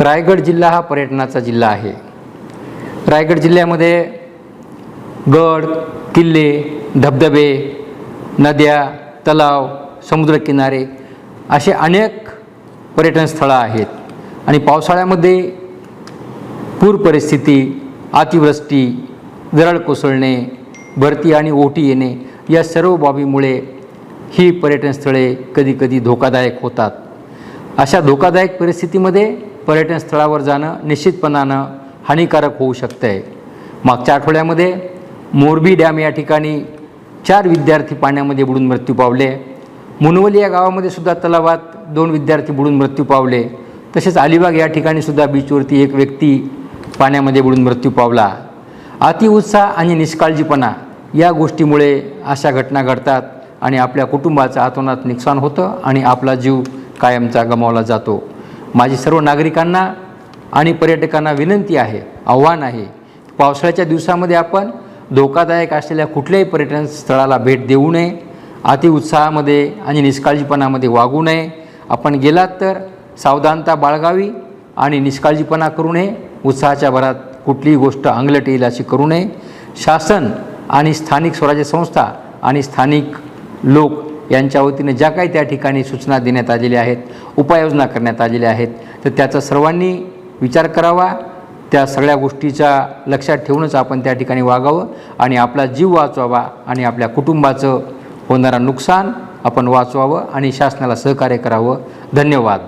रायगड जिल्हा हा पर्यटनाचा जिल्हा आहे. रायगड जिल्ह्यामध्ये गड किल्ले धबधबे नद्या तलाव समुद्रकिनारे असे अनेक पर्यटन स्थळं आहेत. आणि पावसाळ्यामध्ये पूर परिस्थिती अतिवृष्टी दरड कोसळणे भरती आणि ओटी येणे या सर्व बाबीमुळे ही पर्यटनस्थळे कधीकधी धोकादायक होतात. अशा धोकादायक परिस्थितीमध्ये पर्यटन स्थळावर जाणं निश्चितपणानं हानिकारक होऊ शकतं आहे मागच्या आठवड्यामध्ये मोरबी डॅम या ठिकाणी चार विद्यार्थी पाण्यामध्ये बुडून मृत्यू पावले. मुनवली या गावामध्ये सुद्धा तलावात दोन विद्यार्थी बुडून मृत्यू पावले. तसेच अलिबाग या ठिकाणी सुद्धा बीचवरती एक व्यक्ती पाण्यामध्ये बुडून मृत्यू पावला. अतिउत्साह आणि निष्काळजीपणा या गोष्टीमुळे अशा घटना घडतात आणि आपल्या कुटुंबाचं आतोनात नुकसान होतं आणि आपला जीव कायमचा गमावला जातो. माझी सर्व नागरिकांना आणि पर्यटकांना विनंती आहे आव्हान आहे पावसाळ्याच्या दिवसामध्ये आपण धोकादायक असलेल्या कुठल्याही पर्यटन स्थळाला भेट देऊ नये अतिउत्साहामध्ये आणि निष्काळजीपणामध्ये वागू नये. आपण गेलात तर सावधानता बाळगावी आणि निष्काळजीपणा करू नये. उत्साहाच्या भरात कुठलीही गोष्ट अंगलट येईल अशी करू नये. शासन आणि स्थानिक स्वराज्य संस्था आणि स्थानिक लोक यांच्या वतीने ज्या काही त्या ठिकाणी सूचना देण्यात आलेल्या आहेत उपाययोजना करण्यात आलेल्या आहेत. तर त्याचा सर्वांनी विचार करावा. त्या सगळ्या गोष्टीचा लक्षात ठेवूनच आपण त्या ठिकाणी वागावं आणि आपला जीव वाचवावा आणि आपल्या कुटुंबाचं होणारा नुकसान आपण वाचवावं आणि शासनाला सहकार्य करावं. धन्यवाद.